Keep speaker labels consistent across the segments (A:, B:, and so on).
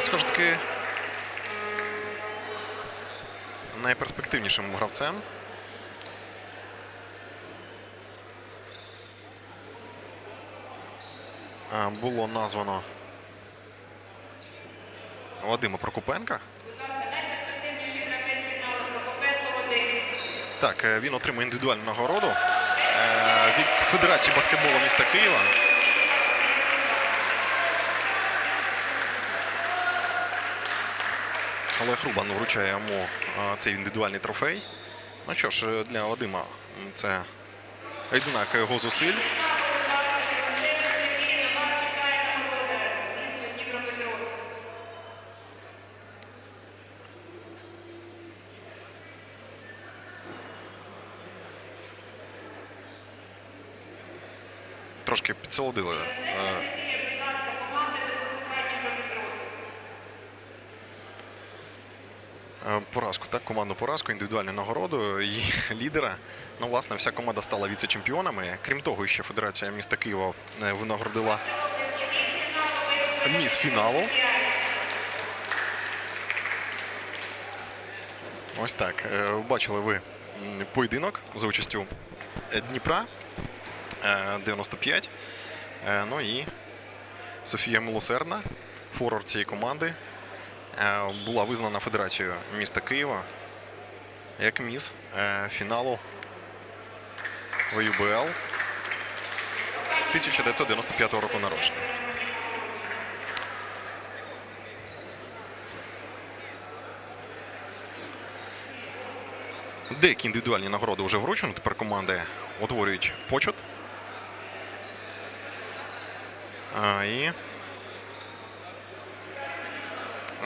A: Схоже таки найперспективнішим гравцем. Е, Було названо Вадима Прокопенка. Так, е, він отримує індивідуальну нагороду е, від Федерації баскетболу міста Києва. Олег Рубан вручає йому е, цей індивідуальний трофей. Ну що ж, е, для Вадима це відзнак його зусиль. Трошки підсолодили. е, Е, Поразку, так, командну поразку, індивідуальну нагороду і лідера. Ну, власне, вся команда стала віце-чемпіонами. Крім того, ще Федерація міста Києва е, винагородила міс фіналу. Ось так. Е, Бачили ви поєдинок за участю е, Дніпра е, 95. Е, Ну і Софія Милосердна, форвард цієї команди, е, була визнана Федерацією міста Києва як міс е, фіналу ВЮБЛ 1995 року народження. Деякі індивідуальні нагороди вже вручені. Тепер команди утворюють почет. А, і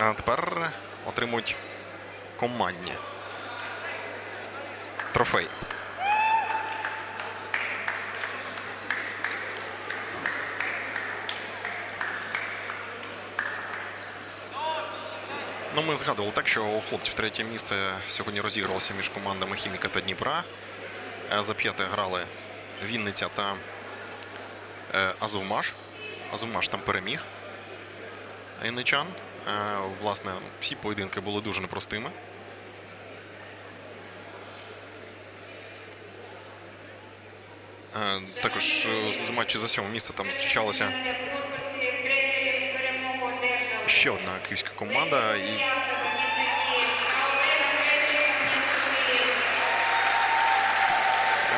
A: а тепер отримують командні трофей. Ну, ми згадували так, що у хлопців третє місце сьогодні розігрувалося між командами Хіміка та Дніпра. Е, За п'яте грали Вінниця та е, Азовмаш. Азовмаш там переміг Вінничан. Е, Власне, всі поєдинки були дуже непростими. Е, Також е, з матчі за сьоме місце там зустрічалася ще одна київська команда. І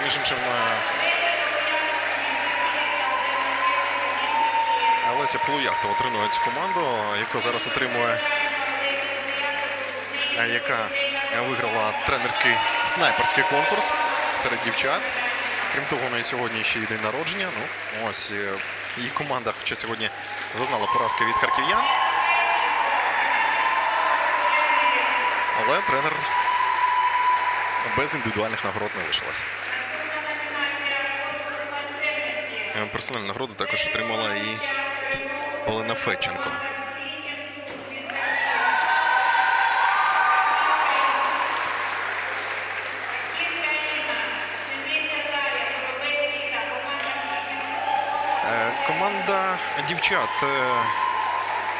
A: між іншим, Олеся Полуяхтова тренує цю команду, яку зараз отримує, е, яка виграла тренерський снайперський конкурс серед дівчат. Крім того, у неї сьогодні ще й день народження. Ну, ось е, її команда, хоча сьогодні зазнала поразки від харків'ян. Але тренер без індивідуальних нагород не лишилася. Е, Персональну нагороду також отримала і Олена Федченко. Е, Команда дівчат е,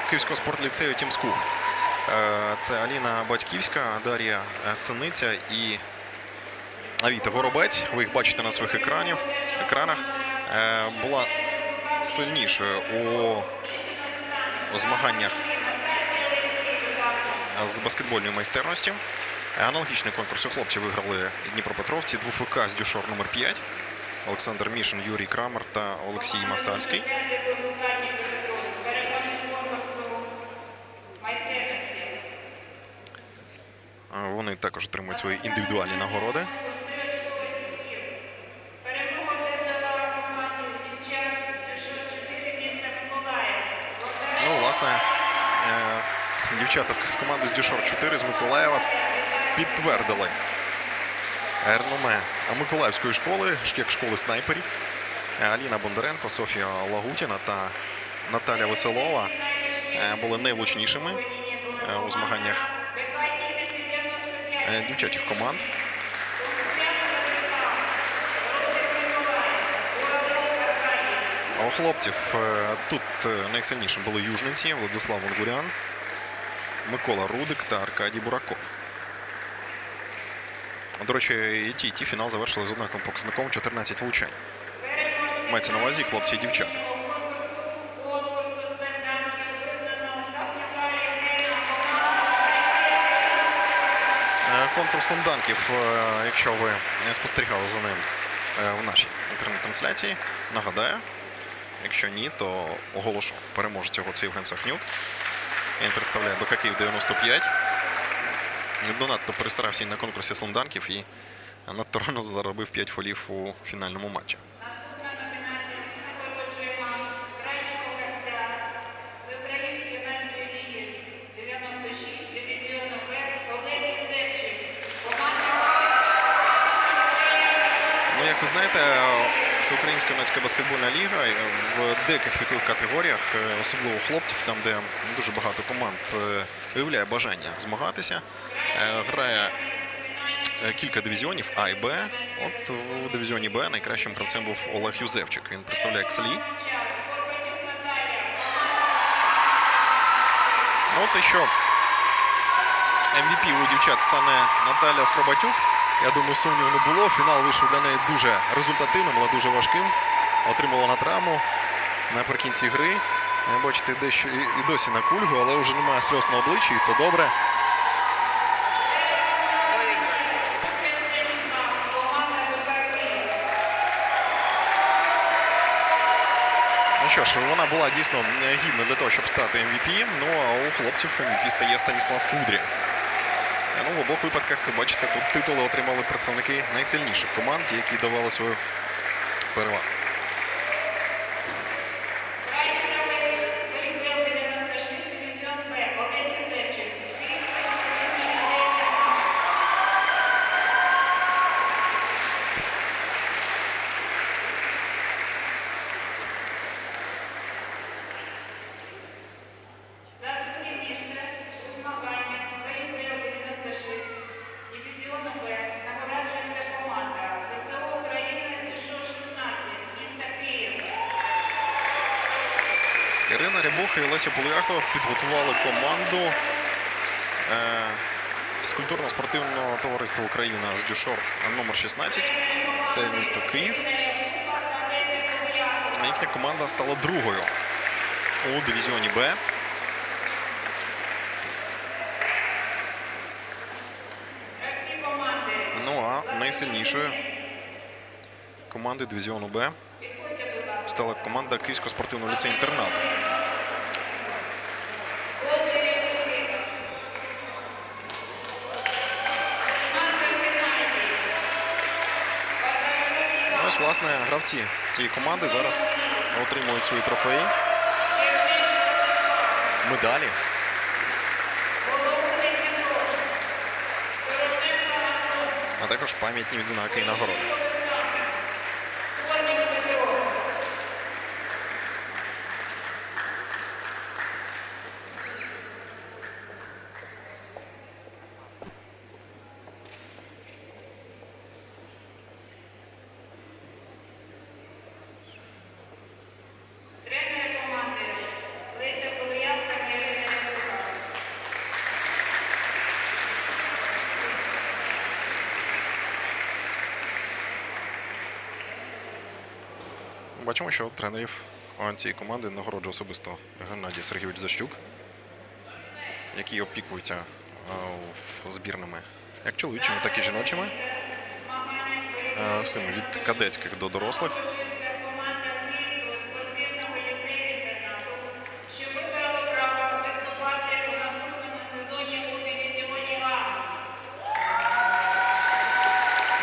A: Київського спортліцею Тімскуф. Е, Це Аліна Батьківська, Дар'я Синиця і Авіта Горобець. Ви їх бачите на своїх екранів, екранах. Була сильнішою у, змаганнях з баскетбольної майстерності. Аналогічний конкурс у хлопці виграли Дніпропетровці, 2ФК з Дюшор номер 5 Олександр Мішин, Юрій Крамер та Олексій Масальський. Вони також отримують свої індивідуальні нагороди.
B: Перемогу одержала команда дівчат з 4 міста Миколаїв.
A: Ну, власне, е, дівчата з команди з Дюшор 4 з Миколаєва підтвердили реноме Миколаївської школи, як школи снайперів. Е, Аліна Бондаренко, Софія Лагутіна та Наталя Веселова е, були найвлучнішими у змаганнях дівчачих команд. У хлопців е, тут е, найсильнішим були южниці Владислав Вонгурян, Микола Рудик та Аркадій Бураков. До речі, і ті, і ті фінал завершили з однаковим показником 14 влучань. Мається на увазі хлопці і дівчата. Е, Конкурс слемданків, е, якщо ви спостерігали за ним в нашій інтернет-трансляції, нагадаю. Якщо ні, то оголошу переможця цього це Євген Сахнюк. Він представляє БК Київ 95. Не Донадто перестарався на конкурсі слемданків і надто рано заробив 5 фолів у фінальному матчі.
B: Наступна номінація нагороджуємо кращого гравця Всеукраїнської юнацької ліги 96 дивізіону Б Олег Юзевчик. Команда
A: Ну, як ви знаєте, Всеукраїнська юнацька баскетбольна ліга е, в деяких вікових категоріях, е, особливо хлопців, там, де дуже багато команд е, виявляє бажання змагатися, грає кілька дивізіонів А і Б. От в дивізіоні Б найкращим гравцем був Олег Юзевчик. Він представляє. Ну, от і що MVP у дівчат стане Наталя Скробатюк. Я думаю, сумніву не було. Фінал вийшов для неї дуже результативним, але дуже важким. Отримала на травму наприкінці гри. Е, Бачите, дещо і- досі на кульгу, але вже немає сльоз на обличчі, і це добре. Ну що ж, вона була дійсно е, гідна для того, щоб стати MVP. Ну а у хлопців MVP стає Станіслав Кудря. Ну, в обох випадках, бачите, тут титули отримали представники найсильніших команд, які давали свою перевагу.
B: Кращий гравець ВПЛ 96 дивізіон Б Олег Юзевчик. Київська спортивна ліцейна За друге місце у змаганнях ВПЛ 96 дивізіону Б нагороджується команда ВСО України ДШО 16 міста Київ.
A: Ірина Рябуха і Леся Полуяхтова підготували команду е, фізкультурно-спортивного товариства Україна з Дюшор номер 16. Це місто Київ. Їхня команда стала другою у дивізіоні Б. Ну а найсильнішою командою дивізіону Б стала команда Київського спортивного ліцею інтернату.
B: Володимир Великий. Шманка Геннадій.
A: Ну, власне, гравці цієї команди зараз отримують свої трофеї, медалі. А також пам'ятні відзнаки і нагороди. Бачимо, що тренерів цієї команди нагороджує особисто Геннадій Сергійович Защук, який опікується збірними як чоловічими, так і жіночими. а, Всіми від кадетських до дорослих.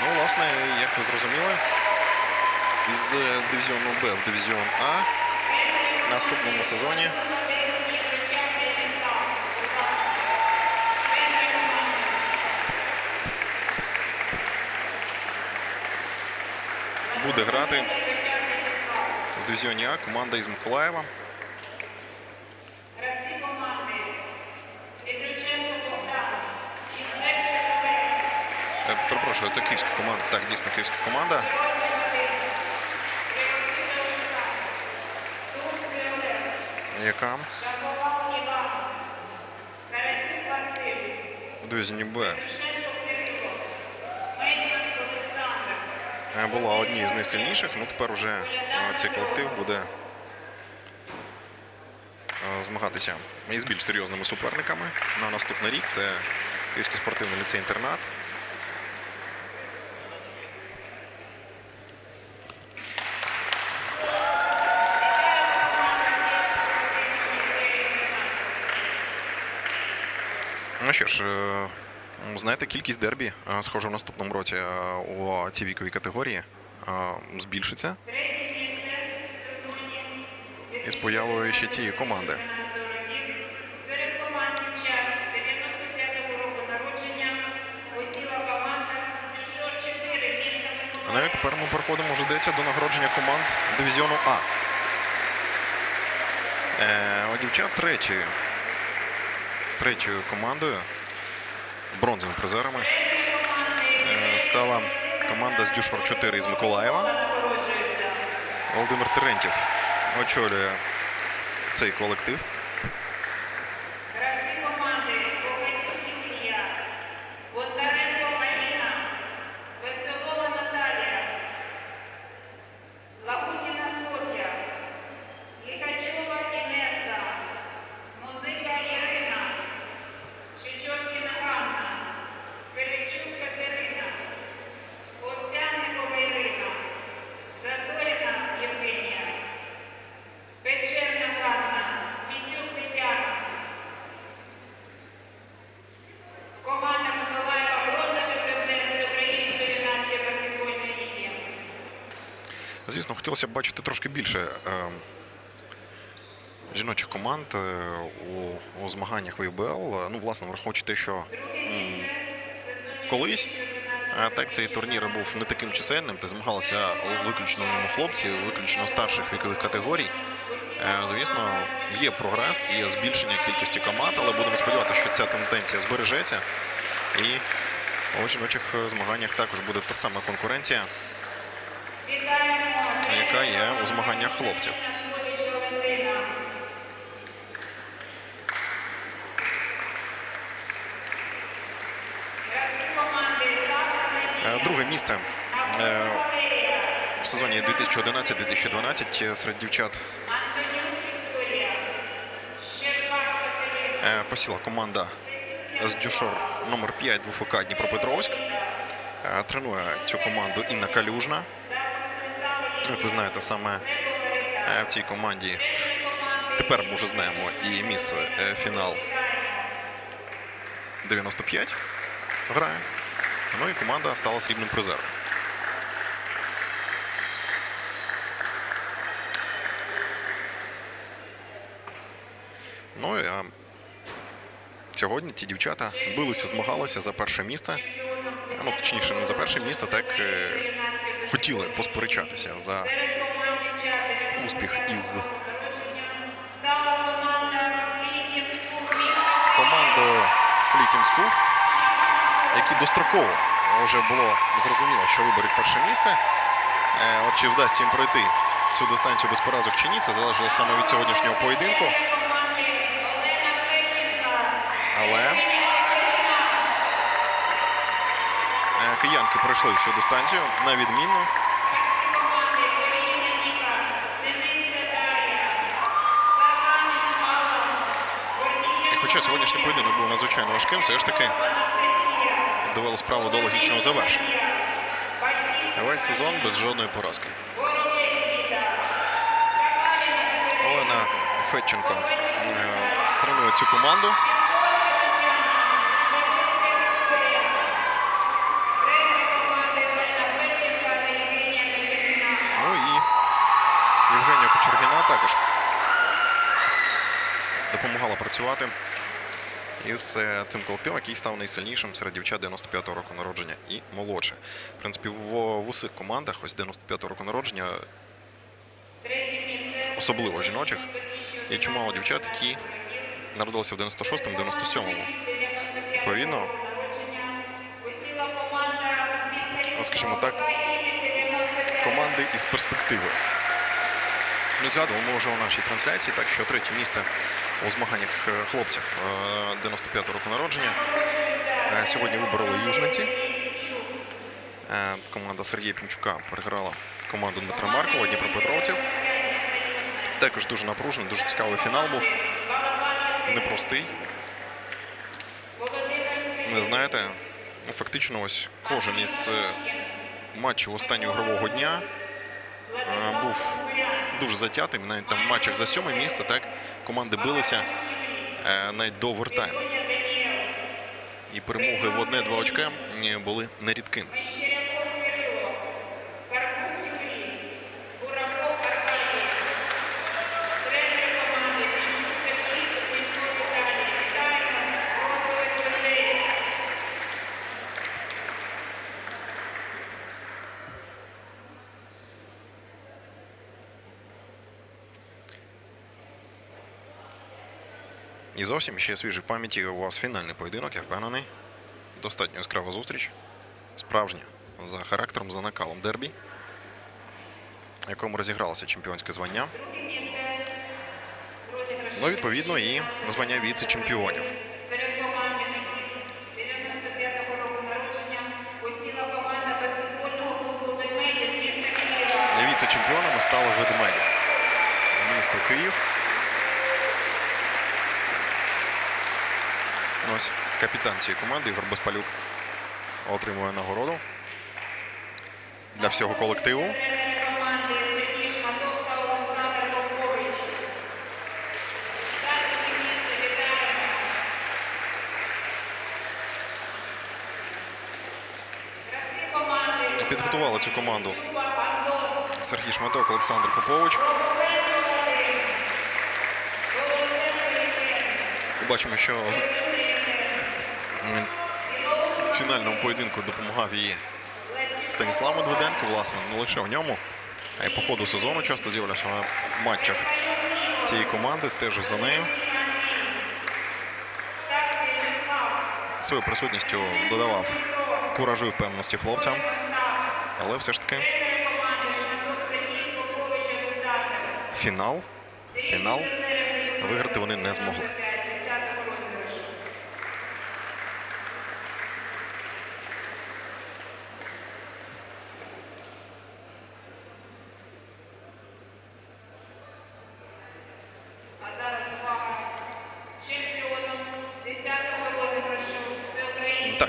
A: Ну, власне, як ви зрозуміли, е, дивізіону Б в дивізіон А в наступному сезоні буде грати в дивізіоні А команда із Миколаєва. Е, Перепрошую, це київська команда. Так, дійсно київська команда. Яка у дивізіоні Б е, була однією з найсильніших. Ну тепер вже е, цей колектив буде е, змагатися із більш серйозними суперниками на наступний рік. Це Київський спортивний ліцей-інтернат. Ну що ж, е, знаєте, кількість дербі, е, схоже, в наступному році е, у цій віковій категорії збільшиться
B: місце в
A: появою ще цієї команди.
B: 2012 років серед команд дівчат 95-го року народження посіла команда Дюшор 4 міста
A: А
B: Миколаїв.
A: навіть тепер ми переходимо, вже йдеться до нагородження команд дивізіону А. Е, дівчат третьою, третьою командою, бронзовими призерами, е, стала команда з Дюшор 4 із Миколаєва. Володимир Терентів очолює цей колектив. Хотілося б бачити трошки більше е, жіночих команд е, у, у змаганнях ВІБЛ. Ну, власне, враховуючи те, що колись е, так цей турнір був не таким чисельним, та змагалися виключно хлопці, виключно старших вікових категорій. Звісно, є прогрес, є збільшення кількості команд, але будемо сподіватися, що ця тенденція збережеться. І у жіночих змаганнях також буде та сама конкуренція. Яка є у змаганнях хлопців. Е. Друге місце е, в сезоні 2011-2012 серед дівчат е, посіла команда з Дюшор номер 5 ВФК Дніпропетровськ. Е, Тренує цю команду Інна Калюжна. Як ви знаєте, саме е, в цій команді тепер ми вже знаємо і міс е, фінал 95 грає. Ну і команда стала срібним призером. Ну і а, сьогодні ті дівчата билися, змагалися за перше місце. Ну, точніше, не за перше місце, так е, хотіли посперечатися за успіх із командою Слітім Скуф, які достроково вже було зрозуміло, що виберуть перше місце. Е, От чи вдасться їм пройти цю дистанцію без поразок чи ні, це залежить саме від сьогоднішнього поєдинку. Але киянки пройшли всю дистанцію на відмінно. І хоча сьогоднішній поєдинок був надзвичайно важким, все ж таки довели справу до логічного завершення. Весь сезон без жодної поразки. Олена Федченко е, тренує цю команду. Ну і Євгенія Кочергіна також допомагала працювати із е, цим колективом, який став найсильнішим серед дівчат 95-го року народження і молодше. В принципі, в, усіх командах, ось 95-го року народження, особливо жіночих, є чимало дівчат, які народилися в 96-му, 97-му. Відповідно, скажімо так, команди із перспективою. Ми згадували, вже у нашій трансляції, так що третє місце у змаганнях е, хлопців е, 95-го року народження е, сьогодні вибороли южниці. Е, Команда Сергія Пінчука переграла команду Дмитра Маркова, Дніпропетровців. Також дуже напружений, дуже цікавий фінал був. Непростий. Не знаєте, ну, фактично ось кожен із е, матчів останнього ігрового дня е, був дуже затятим. Навіть там в матчах за сьоме місце так команди билися е, навіть до овертайму. І перемоги в одне-два очка були нерідкими.
B: Мещеряков Кирило, Карпук Юрій, Бураков Аркадій, тренер команди Пінчук Сергій, Кузьмінко Віталій. Вітаємо, бронзовий призер.
A: І зовсім ще свіжий пам'яті у вас фінальний поєдинок, я впевнений. Достатньо яскрава зустріч. Справжня за характером, за накалом дербі, в якому розігралося чемпіонське звання. Ну, відповідно, і звання віце-чемпіонів.
B: серед команд 95-го року народження посіла команда баскетбольного клубу «Ведмеді» з міста Києва.
A: Віце-чемпіонами стали ведмеді. Місто Київ. Ось капітан цієї команди Ігор Безпалюк отримує нагороду для всього колективу. Підготували цю команду Сергій Шматок, Олександр Попович. Бачимо, що в фінальному поєдинку допомагав її Станіслав Медведенко, власне, не лише в ньому, а й по ходу сезону часто з'являвся на матчах цієї команди, стежив за нею. Своєю присутністю додавав куражу і впевненості хлопцям. Але все ж таки фінал, фінал виграти вони не змогли.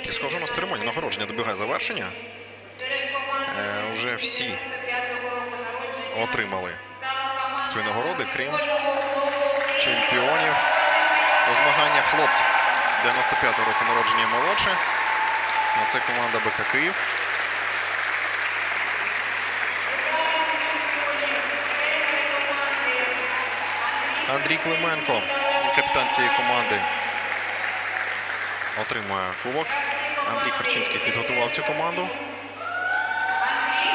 A: І схоже на церемонію нагородження добігає завершення. Е, вже всі
B: 95-го року народження
A: Отримали свої нагороди, крім чемпіонів у змаганнях хлопців 95-го року народження молодше. А це команда БК Київ. Андрій Клименко, капітан цієї команди, отримує кубок. Андрій Харчинський підготував цю команду.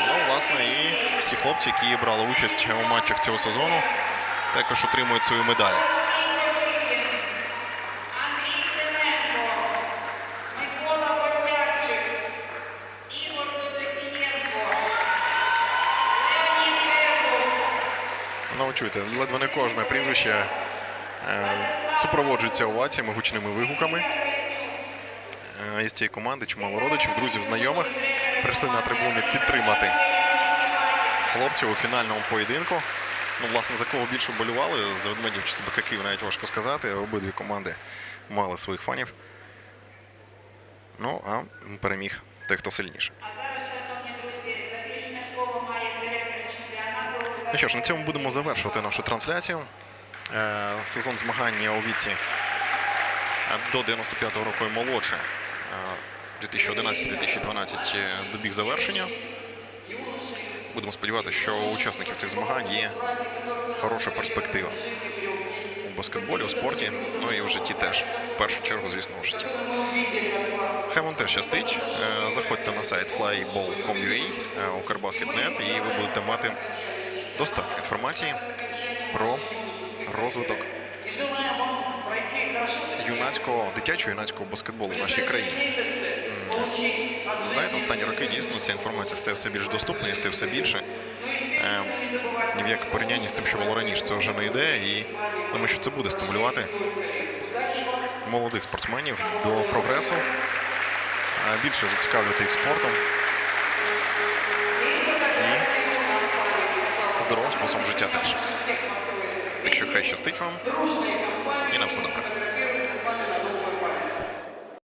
A: Ну, власне, і всі хлопці, які брали участь у матчах цього сезону, також отримують свою медаль. Ну, чуєте, ледве не кожне прізвище е, супроводжується оваціями, гучними вигуками. Е, із цієї команди чимало родичів, друзів, знайомих прийшли на трибуни підтримати хлопців у фінальному поєдинку. Ну, власне, за кого більше вболювали, з ведмедів чи Київ навіть важко сказати. Обидві команди мали своїх фанів. Ну, а переміг той, хто сильніше. Ну що ж, на цьому будемо завершувати нашу трансляцію. Е, Сезон змагання у віці е, до 95-го року і молодше. Е, 2011-2012 добіг завершення. Будемо сподіватися, що у учасників цих змагань є хороша перспектива у баскетболі, у спорті, ну і в житті теж. В першу чергу, звісно, у житті. Хай вам теж щастить. Е, Заходьте на сайт flyball.com.ua, е, Укрбаскет.нет, і ви будете мати достатньо інформації про розвиток Юнацького дитячого юнацького баскетболу в нашій країні. знаєте, останні роки дійсно ця інформація стає все більш доступною, стає все більше. Е, ні в як порівнянні з тим, що було раніше, це вже не йде. І думаю, що це буде стимулювати молодих спортсменів до прогресу, е, більше зацікавлювати їх спортом і здоровим способом життя теж. Так що хай щастить вам і нам все добре.